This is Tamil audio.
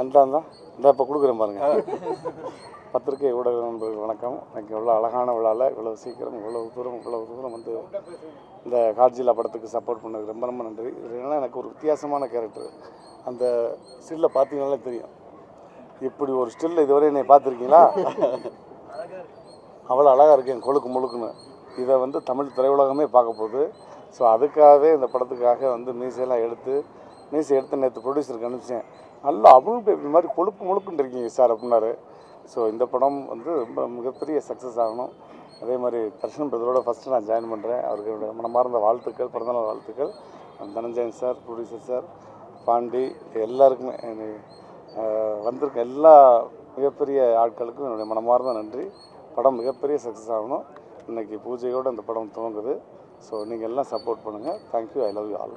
அந்தாந்தா இந்த இப்போ கொடுக்குறேன் பாருங்க. பத்திரிகை ஊடக நண்பர்கள் வணக்கம். எனக்கு இவ்வளோ அழகான விழாவில் இவ்வளோ சீக்கிரம் இவ்வளோ தூரம் இவ்வளோ தூரம் வந்து இந்த காட்ஜிலா படத்துக்கு சப்போர்ட் பண்ணதுக்கு ரொம்ப ரொம்ப நன்றி. இது எனக்கு ஒரு வித்தியாசமான கேரக்டர் அந்த ஸ்டில்லை பார்த்தீங்கனாலே தெரியும். இப்படி ஒரு ஸ்டில் இதுவரை என்னை பார்த்துருக்கீங்களா? அவ்வளோ அழகாக இருக்கேன் கொழுக்கு முழுக்குன்னு. இதை வந்து தமிழ் திரையுலகமே பார்க்க போகுது. ஸோ அதுக்காகவே இந்த படத்துக்காக வந்து மீசையெல்லாம் எடுத்து மீசை எடுத்து நேற்று ப்ரொடியூசருக்கு அனுப்பிச்சேன். நல்லா அபுல் பேபி மாதிரி கொழுப்பு முழுக்குன்னு இருக்கீங்க சார் அப்படின்னாரு. ஸோ இந்த படம் வந்து ரொம்ப மிகப்பெரிய சக்ஸஸ் ஆகணும். அதே மாதிரி தர்ஷன் பிரதரோட ஃபஸ்ட்டு நான் ஜாயின் பண்ணுறேன் அவருக்கு என்னுடைய மனமார்ந்த வாழ்த்துக்கள் பிறந்தநாள் வாழ்த்துக்கள். Dhananjayan sir producer sir Pandi எல்லாருக்குமே வந்திருக்க எல்லா மிகப்பெரிய ஆட்களுக்கும் என்னுடைய மனமார்ந்த நன்றி. படம் மிகப்பெரிய சக்ஸஸ் ஆகணும். இன்னைக்கு பூஜையோடு அந்த படம் துவங்குது. ஸோ நீங்கள் எல்லாம் சப்போர்ட் பண்ணுங்கள் thank you I love you all